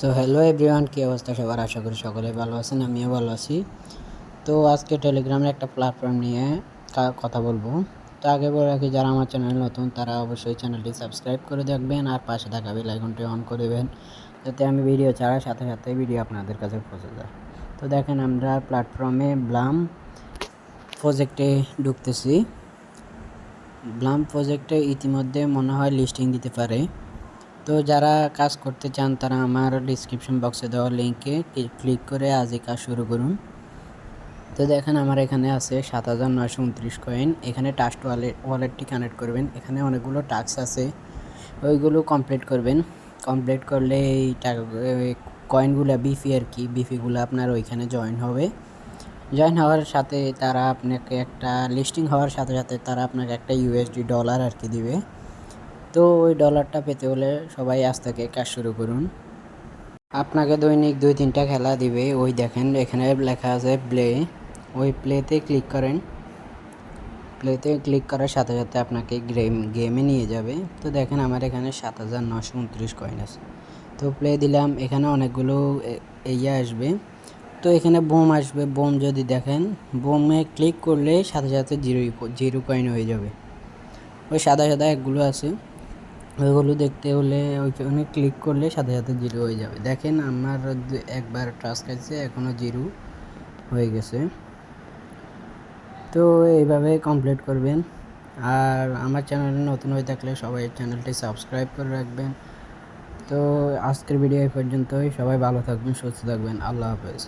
So hello everyone কী অবস্থা? সবার আশা করি সকলে ভালো আছেন, আমিও ভালো আছি। তো, আজকে টেলিগ্রামের একটা প্ল্যাটফর্ম নিয়ে কথা বলব। তো, আগে বলে রাখি, যারা আমার চ্যানেল নতুন, তারা অবশ্যই চ্যানেলটি সাবস্ক্রাইব করে দেখবেন আর পাশে থাকা বেল আইকনটি অন করে দেবেন, যাতে আমি ভিডিও ছাড়ার সাথে সাথে ভিডিও আপনাদের কাছে পৌঁছে যায়। তো, দেখেন আমরা প্ল্যাটফর্মে ব্লাম প্রজেক্টে ঢুকতেছি। ব্লাম প্রজেক্টে ইতিমধ্যে মনে হয় লিস্টিং দিতে পারে। তো যারা কাজ করতে চান, তারা আমার ডিসক্রিপশন বক্সে দেওয়া লিঙ্কে ক্লিক করে আজই কাজ শুরু করুন। তো দেখেন আমার এখানে আছে সাত হাজার নয়শো উনত্রিশ কয়েন এখানে টাস্ট ওয়ালেট ওয়ালেটটি কানেক্ট করবেন। এখানে অনেকগুলো টাস্ক আছে। ওইগুলো কমপ্লিট করবেন। কমপ্লিট করলে এই কয়েনগুলো বিফি আর কি বিফিগুলো আপনার ওইখানে জয়েন হবে। জয়েন হওয়ার সাথে তারা আপনাকে একটা লিস্টিং হওয়ার সাথে সাথে তারা আপনাকে একটা ইউএসডি ডলার আর কি দিবে। তো ওই ডলারটা পেতে হলে সবাই আজ থেকে কাজ শুরু করুন। আপনাকে দৈনিক দুই, তিনটা খেলা দিবে। ওই দেখেন, এখানে লেখা আছে প্লে ওই প্লেতে ক্লিক করেন। প্লেতে ক্লিক করার সাথে সাথে আপনাকে গেম গেমে নিয়ে যাবে। তো দেখেন আমার এখানে সাত হাজার নশো উনত্রিশ কয়েন আছে। তো প্লে দিলাম, এখানে অনেকগুলো ইয়ে আসবে। তো এখানে বোম আসবে। বোম যদি দেখেন, বোমে ক্লিক করলে সাথে সাথে জিরো জিরো কয়েন হয়ে যাবে। ওই সাদা সাদা একগুলো আছে। ওইগুলো দেখতে হলে ওইখানে ক্লিক করলে সাথে সাথে জিরো হয়ে যাবে। দেখেন আমার একবার ট্রাস খাইছে এখনও জিরো হয়ে গেছে। তো এইভাবে কমপ্লিট করবেন। আর আমার চ্যানেলে নতুন হয়ে থাকলে সবাই চ্যানেলটি সাবস্ক্রাইব করে রাখবেন। তো আজকের ভিডিও এই পর্যন্তই। সবাই ভালো থাকবেন, সুস্থ থাকবেন। আল্লাহ হাফেজ।